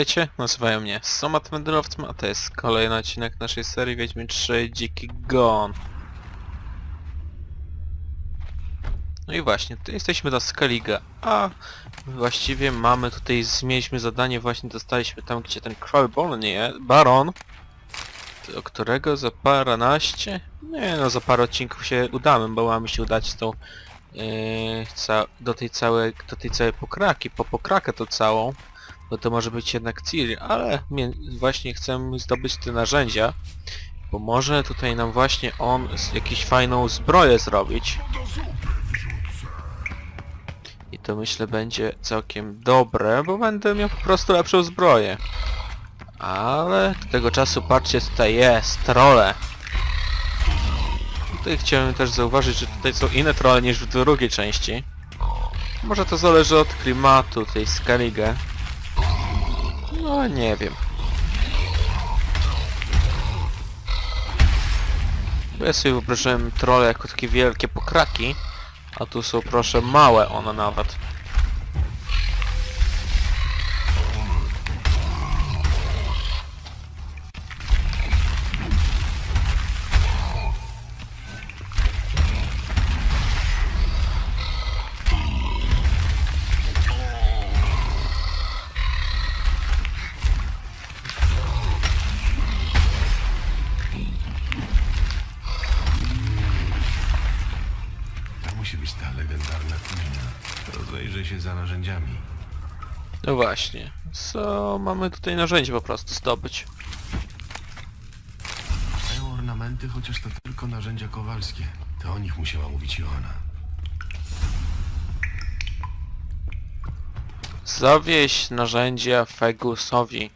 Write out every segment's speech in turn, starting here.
Witajcie, nazywają mnie Somat Wędrowcem, a to jest kolejny odcinek naszej serii Wiedźmin 3 Dziki Gon. No i właśnie, tu jesteśmy na Skellige, a właściwie mamy tutaj, zmieniliśmy zadanie, właśnie dostaliśmy tam, gdzie ten Krwawy nie, Baron, do którego za paranaście, nie no, za parę odcinków się udamy, bo mamy się udać z tą, yy, do tej całej, do tej całej pokraki, po pokrakę to całą, bo to może być jednak Ciri, ale właśnie chcę zdobyć te narzędzia, bo może tutaj nam właśnie on jakąś fajną zbroję zrobić. I to myślę będzie całkiem dobre, bo będę miał po prostu lepszą zbroję. Ale do tego czasu patrzcie, tutaj jest, trole. Tutaj chciałem też zauważyć, że tutaj są inne trole niż w drugiej części. Może to zależy od klimatu tej Skellige. No nie wiem. Bo ja sobie wyobrażyłem trole jako takie wielkie pokraki, a tu są proszę małe one nawet. Właśnie. Co mamy tutaj narzędzie po prostu zdobyć? Mają ornamenty, chociaż to tylko narzędzia kowalskie. To o nich musiała mówić Joanna. Zawieść narzędzia Fegusowi.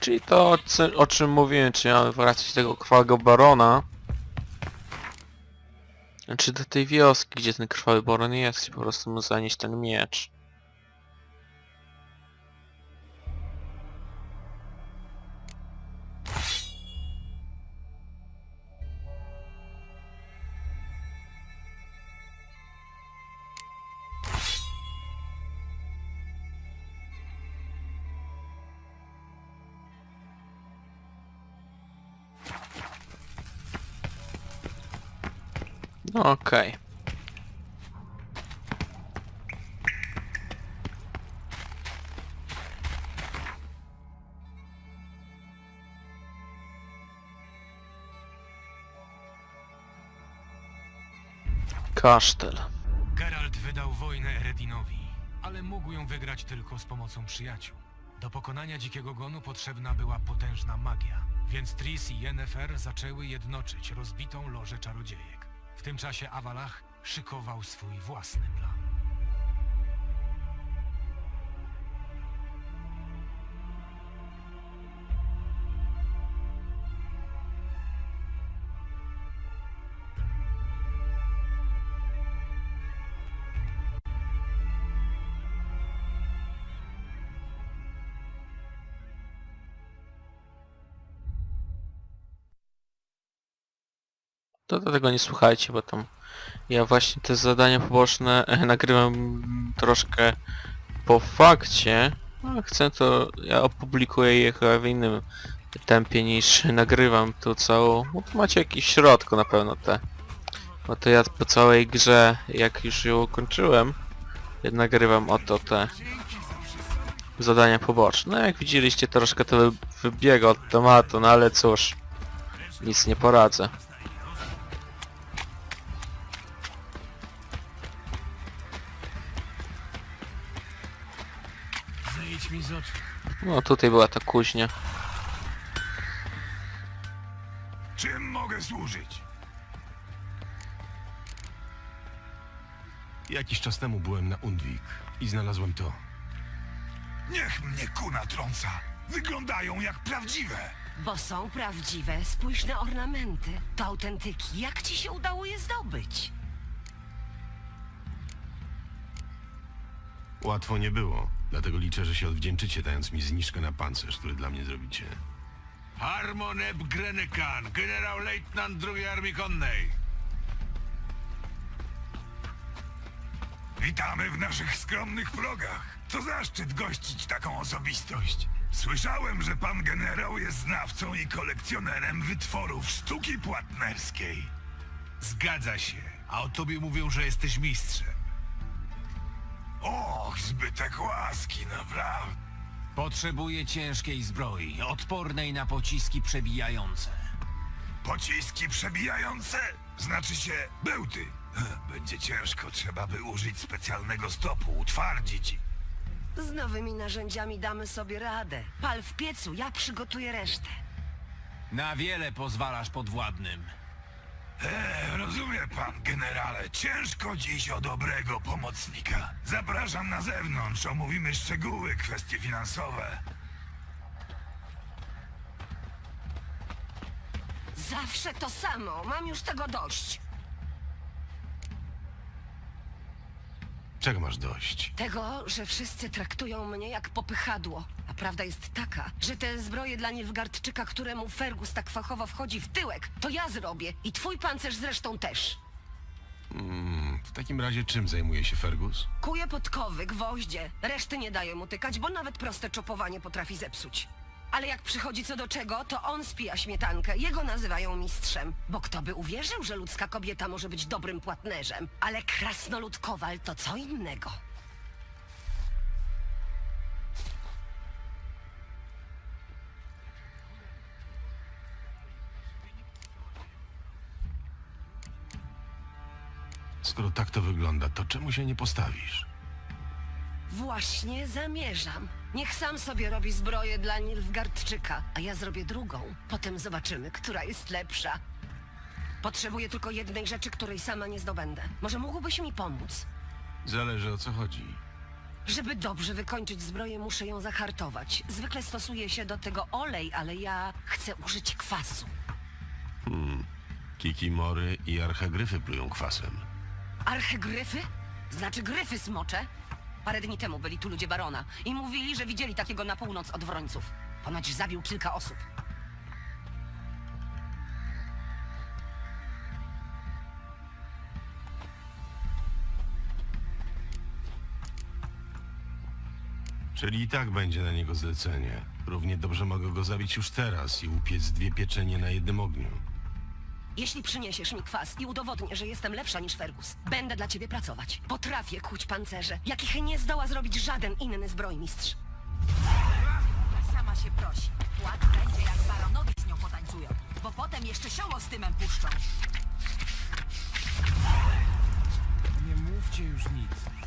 Czyli to, o czym mówiłem, czy mamy wracać tego krwawego barona. Czy do tej wioski, gdzie ten krwawy baron jest i po prostu mu zanieść ten miecz. Okej. Kasztel. Geralt wydał wojnę Eredinowi, ale mógł ją wygrać tylko z pomocą przyjaciół. Do pokonania dzikiego gonu potrzebna była potężna magia, więc Tris i Yennefer zaczęły jednoczyć rozbitą lożę czarodziejek. W tym czasie Avalach szykował swój własny plan. To dlatego nie słuchajcie, bo tam ja właśnie te zadania poboczne nagrywam troszkę po fakcie. No, chcę to, ja opublikuję je chyba w innym tempie niż nagrywam tu całą, bo tu macie jakieś środku na pewno te. Bo to ja po całej grze, jak już ją ukończyłem, ja nagrywam oto te zadania poboczne. No jak widzieliście troszkę to wy- wybiega od tematu, no ale cóż, nic nie poradzę. No tutaj była ta kuźnia. Czym mogę służyć? Jakiś czas temu byłem na Undvik i znalazłem to. Niech mnie kuna trąca. Wyglądają jak prawdziwe. Bo są prawdziwe, spójrz na ornamenty. To autentyki. Jak ci się udało je zdobyć? Łatwo nie było. Dlatego liczę, że się odwdzięczycie, dając mi zniżkę na pancerz, który dla mnie zrobicie. Harmon Eb Grenekan, generał-lejtnant II Armii Konnej. Witamy w naszych skromnych progach. To zaszczyt gościć taką osobistość. Słyszałem, że pan generał jest znawcą i kolekcjonerem wytworów sztuki płatnerskiej. Zgadza się. A o tobie mówią, że jesteś mistrzem. Och, zbytek łaski, naprawdę. Potrzebuję ciężkiej zbroi, odpornej na pociski przebijające. Pociski przebijające? Znaczy się bełty. Będzie ciężko, trzeba by użyć specjalnego stopu, utwardzić. Z nowymi narzędziami damy sobie radę. Pal w piecu, ja przygotuję resztę. Na wiele pozwalasz podwładnym. E, rozumie pan, generale, ciężko dziś o dobrego pomocnika. Zapraszam na zewnątrz, omówimy szczegóły, kwestie finansowe. Zawsze to samo, mam już tego dość. Czego masz dość? Tego, że wszyscy traktują mnie jak popychadło. A prawda jest taka, że te zbroje dla Nilfgaardczyka, któremu Fergus tak fachowo wchodzi w tyłek, to ja zrobię. I twój pancerz zresztą też. W takim razie czym zajmuje się Fergus? Kuje podkowy, gwoździe. Reszty nie daje mu tykać, bo nawet proste czopowanie potrafi zepsuć. Ale jak przychodzi co do czego, to on spija śmietankę. Jego nazywają mistrzem. Bo kto by uwierzył, że ludzka kobieta może być dobrym płatnerzem? Ale krasnolud kowal to co innego. Skoro tak to wygląda, to czemu się nie postawisz? Właśnie zamierzam. Niech sam sobie robi zbroję dla Nilfgaardczyka, a ja zrobię drugą. Potem zobaczymy, która jest lepsza. Potrzebuję tylko jednej rzeczy, której sama nie zdobędę. Może mógłbyś mi pomóc? Zależy o co chodzi. Żeby dobrze wykończyć zbroję, muszę ją zahartować. Zwykle stosuje się do tego olej, ale ja chcę użyć kwasu. Kikimory i archagryfy plują kwasem. Archegryfy? Znaczy gryfy smocze? Parę dni temu byli tu ludzie barona i mówili, że widzieli takiego na północ od Wrońców. Ponoć zabił kilka osób. Czyli i tak będzie na niego zlecenie. Równie dobrze mogę go zabić już teraz i upiec dwie pieczenie na jednym ogniu. Jeśli przyniesiesz mi kwas i udowodnię, że jestem lepsza niż Fergus, będę dla ciebie pracować. Potrafię kuć pancerze, jakich nie zdoła zrobić żaden inny zbrojmistrz. Sama się prosi. Płat będzie jak baronowi z nią potańcują, bo potem jeszcze sioło z tymem puszczą. Nie mówcie już nic.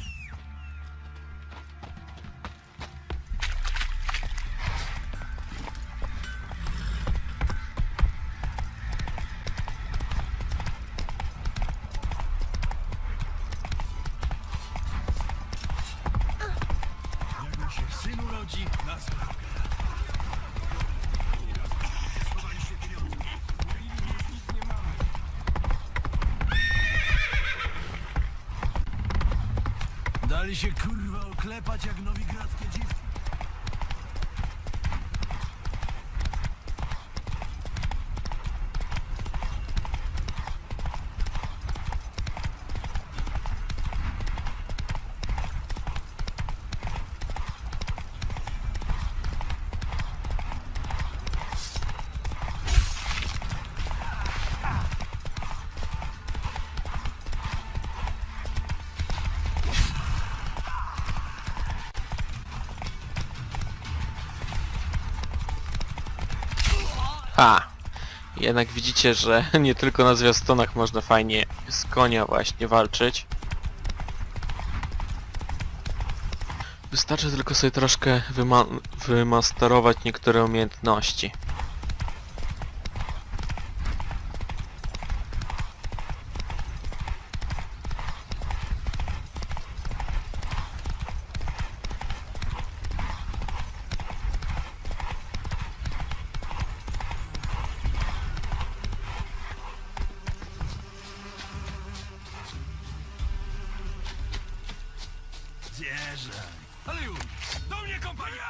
Dali się Ha! Jednak widzicie, że nie tylko na zwiastunach można fajnie z konia właśnie walczyć. Wystarczy tylko sobie troszkę wyma wymasterować niektóre umiejętności. Zjeżdżaj. Ale już! Do mnie, kompania!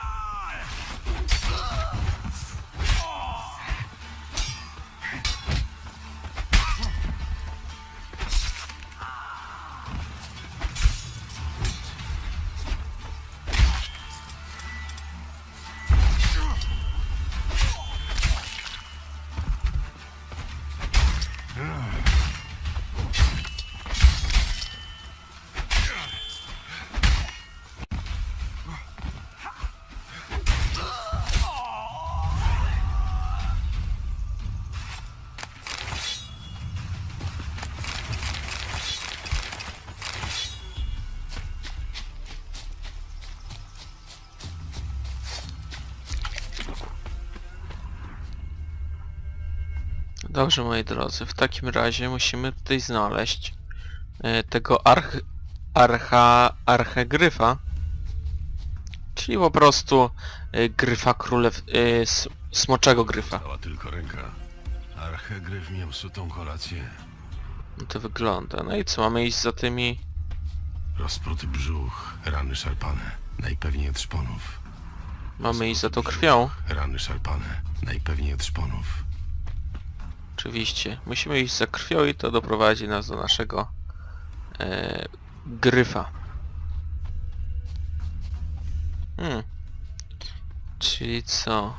Dobrze, moi drodzy, w takim razie musimy tutaj znaleźć e, tego arch... archa... archegryfa. Czyli po prostu e, gryfa królew... e, smoczego gryfa. Stała tylko ręka. Archegryf miał sutą kolację. No to wygląda. No i co, mamy iść za tymi... Rozpruty brzuch, rany szarpane. Najpewniej od szponów. Mamy iść za tą krwią? Rany szarpane. Najpewniej od szponów. Oczywiście. Musimy iść za krwią i to doprowadzi nas do naszego e, gryfa. Hmm. Czyli co?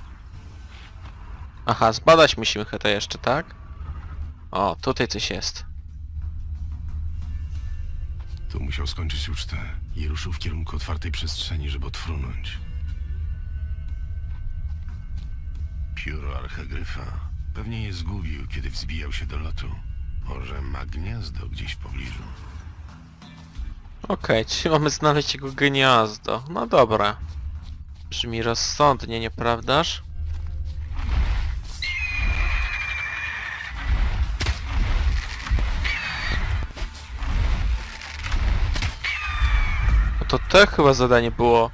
Aha, zbadać musimy chyba jeszcze, tak? O, tutaj coś jest. Tu musiał skończyć ucztę i ruszył w kierunku otwartej przestrzeni, żeby odfrunąć. Pióro archegryfa. Pewnie je zgubił, kiedy wzbijał się do lotu. Może ma gniazdo gdzieś w pobliżu. Okej, czyli mamy znaleźć jego gniazdo. No dobra. Brzmi rozsądnie, nieprawdaż? No to te chyba zadanie było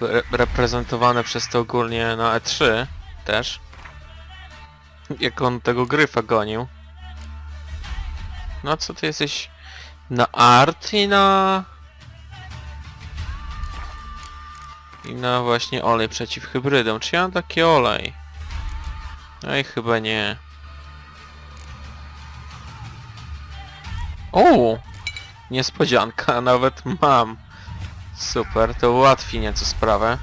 re reprezentowane przez to ogólnie na E3 też. Jak on tego gryfa gonił. No co ty jesteś na art i na... I na właśnie olej przeciw hybrydom. Czy ja mam taki olej? No i chyba nie. O! Niespodzianka, nawet mam. Super, to ułatwi nieco sprawę.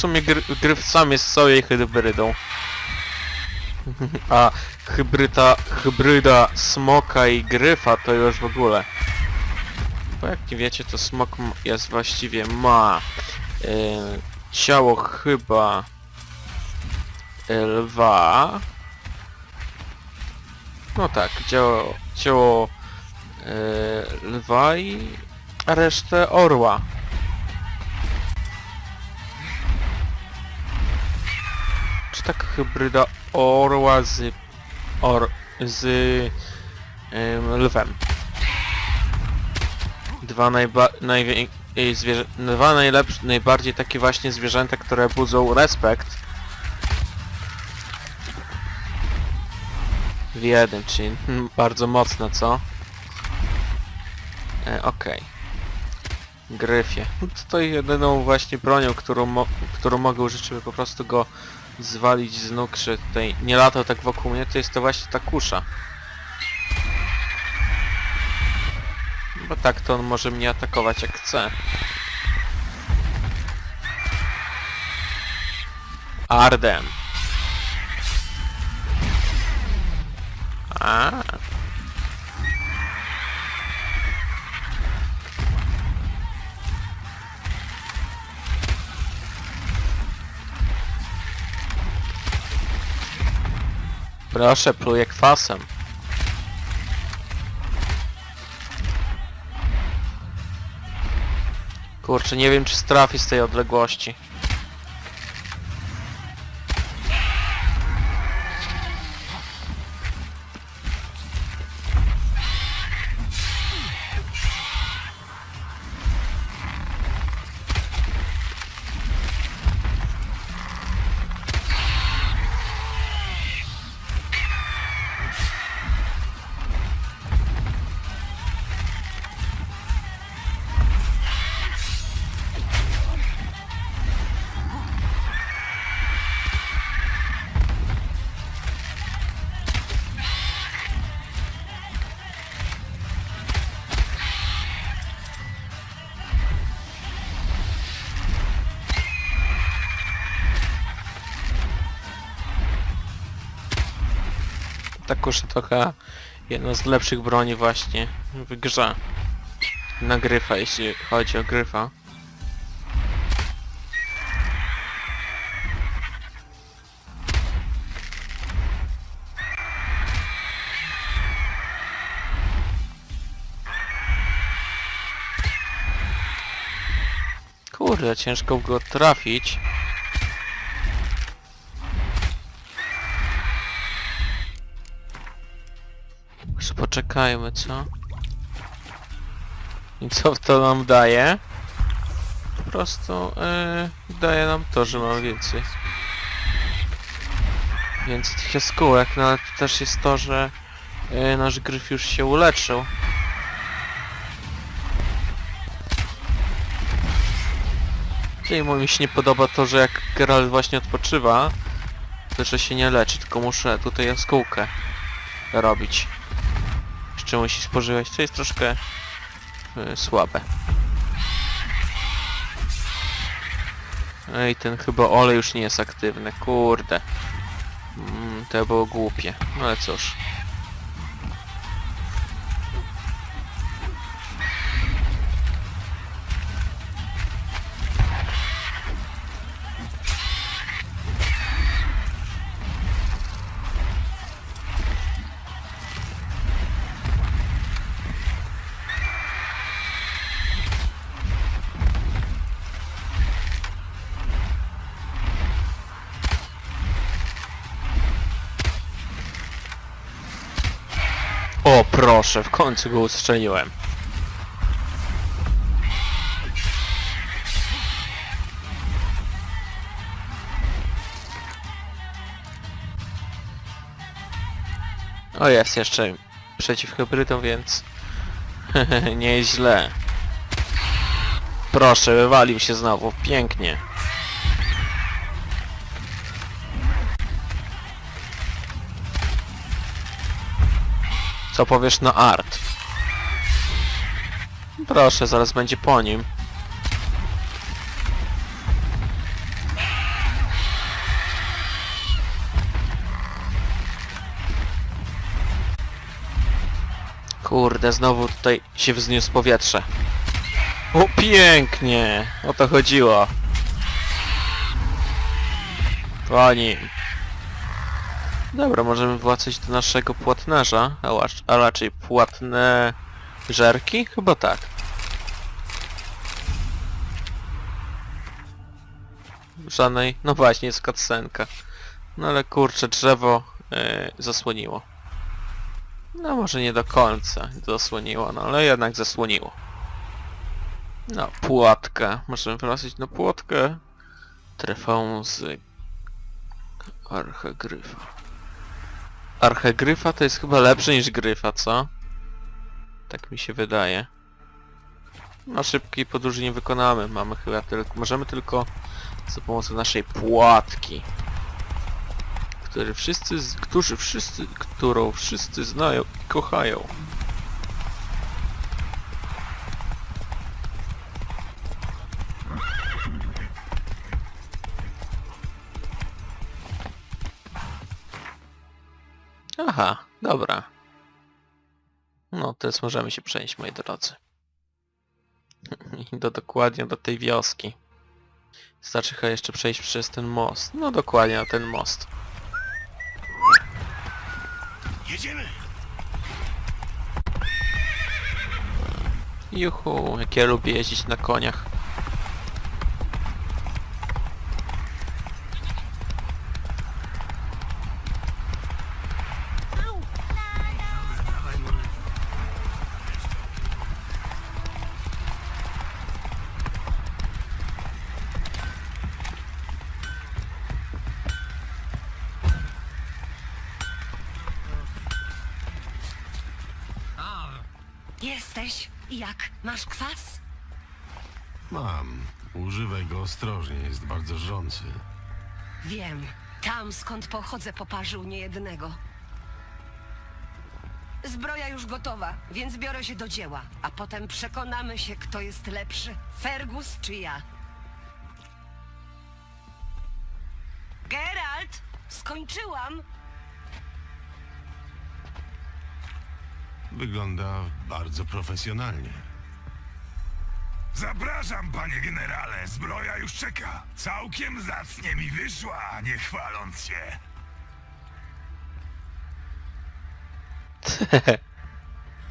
Sumie gry, gryf sam jest sobie hybrydą. A hybryda, hybryda smoka i gryfa to już w ogóle. Bo jak nie wiecie to smok jest właściwie ma e, ciało chyba lwa. No tak, ciało, ciało e, lwa i resztę orła. Tak hybryda orła z or z lwem? Dwa najba najwię zwierzę dwa najlepsze, najbardziej takie właśnie zwierzęta, które budzą respekt. W jeden, czyli bardzo mocno, co? E, Okej. Gryfie. No To jedyną właśnie bronią, którą, mo którą mogę użyć, żeby po prostu go zwalić z nóg, że tutaj nie latał tak wokół mnie, to jest to właśnie ta kusza. Bo tak to on może mnie atakować jak chce. Ardem. A. Proszę, pluję kwasem. Kurczę, nie wiem czy strafi z tej odległości. Ta kuszytoka jedna z lepszych broni właśnie w grze. Na gryfa, jeśli chodzi o gryfa. Kurde, ciężko go trafić. Poczekajmy, co? I co to nam daje? Po prostu yy, daje nam to, że mamy więcej. Więcej tych jaskółek, no ale też jest to, że yy, nasz gryf już się uleczył. Czyli mi się nie podoba to, że jak Geralt właśnie odpoczywa, to że się nie leczy, tylko muszę tutaj jaskółkę robić. Jeszcze musi spożywać, co jest troszkę y, słabe. Ej, ten chyba olej już nie jest aktywny, kurde. Mm, to było głupie, no ale cóż. Proszę, w końcu go ustrzeliłem. O jest jeszcze przeciw hybrydom, więc nie jest źle. Proszę, wywalił się znowu, pięknie. Co powiesz na art? Proszę, zaraz będzie po nim. Kurde, znowu tutaj się wzniósł powietrze. O, pięknie! O to chodziło. Po nim. Dobra, możemy wracać do naszego płatnerza, a, a raczej płatne żerki? Chyba tak. Żadnej, no właśnie, jest cutscenka. No ale kurczę, drzewo yy, zasłoniło. No może nie do końca zasłoniło, no ale jednak zasłoniło. No, płatka. Możemy wracać na płotkę. Trefą z Archegryfa. Archegryfa to jest chyba lepsze niż gryfa, co? Tak mi się wydaje. No szybkiej podróży nie wykonamy. Mamy chyba tylko... Możemy tylko za pomocą naszej płatki. Który wszyscy, którzy wszyscy, którą wszyscy znają i kochają. Aha, dobra. No, teraz możemy się przenieść, moi drodzy. I do, dokładnie do tej wioski. Starczy chyba jeszcze przejść przez ten most. No dokładnie na ten most. Jedziemy! Juhu, jak ja lubię jeździć na koniach. Jesteś? Jak? Masz kwas? Mam. Używaj go ostrożnie, jest bardzo żrący. Wiem. Tam, skąd pochodzę, poparzył niejednego. Zbroja już gotowa, więc biorę się do dzieła, a potem przekonamy się, kto jest lepszy. Fergus czy ja. Geralt! Skończyłam! Wygląda bardzo profesjonalnie. Zapraszam, panie generale, zbroja już czeka. Całkiem zacnie mi wyszła, nie chwaląc się.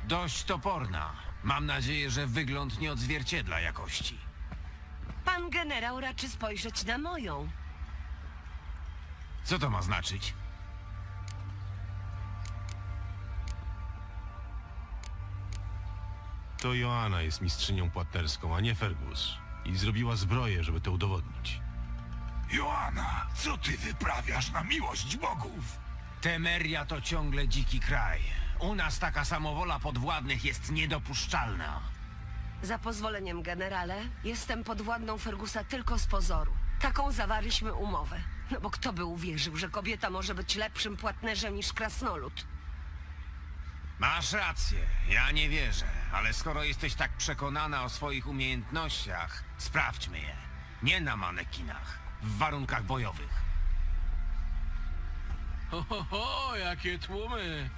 Dość toporna. Mam nadzieję, że wygląd nie odzwierciedla jakości. Pan generał raczy spojrzeć na moją. Co to ma znaczyć? To Joanna jest mistrzynią płatnerską, a nie Fergus. I zrobiła zbroję, żeby to udowodnić. Joanna, co ty wyprawiasz na miłość bogów? Temeria to ciągle dziki kraj. U nas taka samowola podwładnych jest niedopuszczalna. Za pozwoleniem, generale, jestem podwładną Fergusa tylko z pozoru. Taką zawarliśmy umowę. No bo kto by uwierzył, że kobieta może być lepszym płatnerzem niż krasnolud? Masz rację, ja nie wierzę, ale skoro jesteś tak przekonana o swoich umiejętnościach, sprawdźmy je. Nie na manekinach, w warunkach bojowych. Ho, ho, ho, jakie tłumy!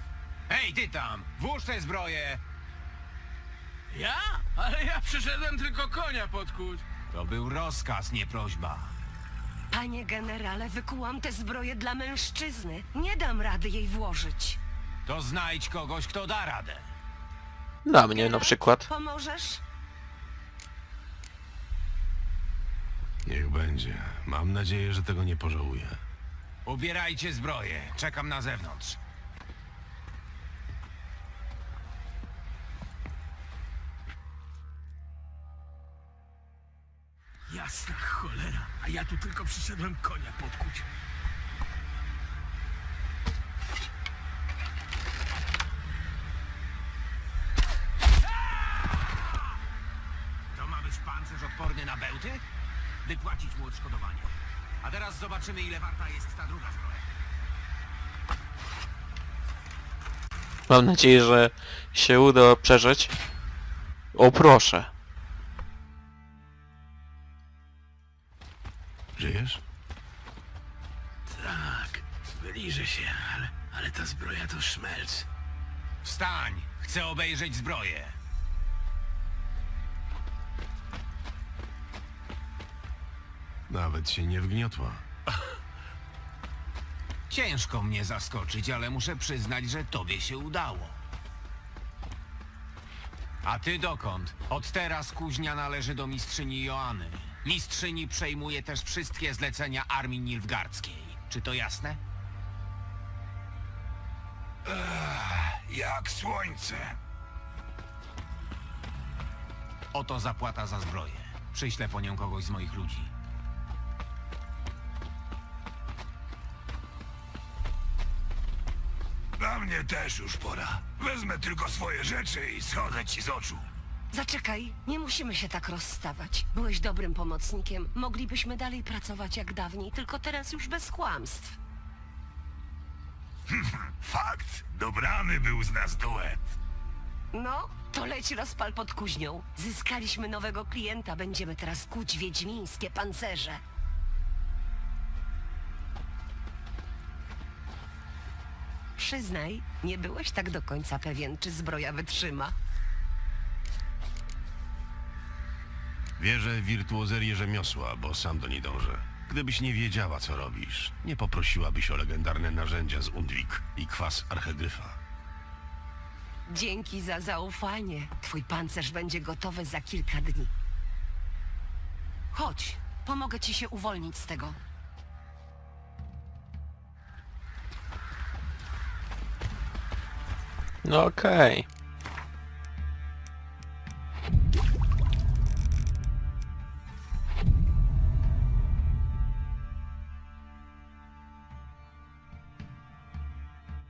Hej, ty tam, włóż tę zbroję! Ja? Ale ja przyszedłem tylko konia podkuć. To był rozkaz, nie prośba. Panie generale, wykułam tę zbroję dla mężczyzny. Nie dam rady jej włożyć. To znajdź kogoś, kto da radę. Dla mnie na przykład. Pomożesz? Niech będzie. Mam nadzieję, że tego nie pożałuję. Ubierajcie zbroję, czekam na zewnątrz. Jasna cholera, a ja tu tylko przyszedłem konia podkuć. To ma być pancerz odporny na bełty? Wypłacić mu odszkodowanie. A teraz zobaczymy, ile warta jest ta druga zbroja. Mam nadzieję, że się uda przeżyć. O proszę. Żyjesz? Tak, wyliżę się, ale, ale ta zbroja to szmelc. Wstań! Chcę obejrzeć zbroję. Nawet się nie wgniotła. Ciężko mnie zaskoczyć, ale muszę przyznać, że tobie się udało. A ty dokąd? Od teraz kuźnia należy do mistrzyni Joanny. Mistrzyni przejmuje też wszystkie zlecenia armii nilfgardzkiej. Czy to jasne? Jak słońce. Oto zapłata za zbroję. Przyślę po nią kogoś z moich ludzi. Mnie też już pora. Wezmę tylko swoje rzeczy i schodzę ci z oczu. Zaczekaj, nie musimy się tak rozstawać. Byłeś dobrym pomocnikiem. Moglibyśmy dalej pracować jak dawniej, tylko teraz już bez kłamstw. Fakt, dobrany był z nas duet. No, to leć rozpal pod kuźnią. Zyskaliśmy nowego klienta, będziemy teraz kuć wiedźmińskie pancerze. Przyznaj, nie byłeś tak do końca pewien, czy zbroja wytrzyma. Wierzę w wirtuozerię rzemiosła, bo sam do niej dążę. Gdybyś nie wiedziała, co robisz, nie poprosiłabyś o legendarne narzędzia z Undwik i kwas archegryfa. Dzięki za zaufanie. Twój pancerz będzie gotowy za kilka dni. Chodź, pomogę ci się uwolnić z tego. No okej.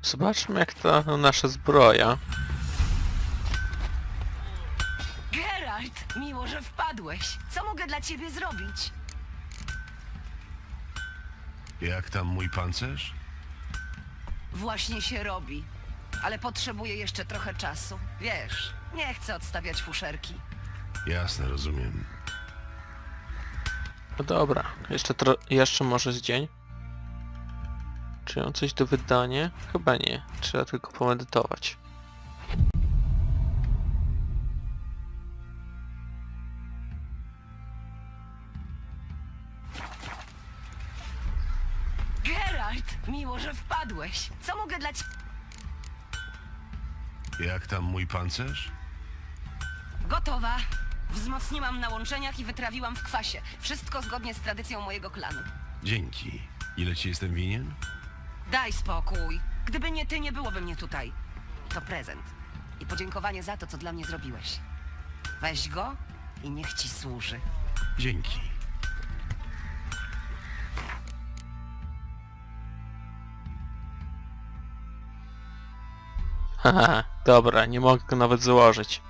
Zobaczmy jak ta nasza zbroja. Geralt, miło, że wpadłeś. Co mogę dla ciebie zrobić? Jak tam mój pancerz? Właśnie się robi ale potrzebuję jeszcze trochę czasu. Wiesz, nie chcę odstawiać fuszerki. Jasne, rozumiem. No dobra, jeszcze, tro... jeszcze może z dzień. Czy mam coś do wydania? Chyba nie. Trzeba tylko pomedytować. Geralt, miło, że wpadłeś. Co mogę dla ciebie... Jak tam mój pancerz? Gotowa. Wzmocniłam na łączeniach i wytrawiłam w kwasie. Wszystko zgodnie z tradycją mojego klanu. Dzięki. Ile ci jestem winien? Daj spokój. Gdyby nie ty, nie byłoby mnie tutaj. To prezent. I podziękowanie za to, co dla mnie zrobiłeś. Weź go i niech ci służy. Dzięki. Haha, dobra, nie mogę go nawet założyć.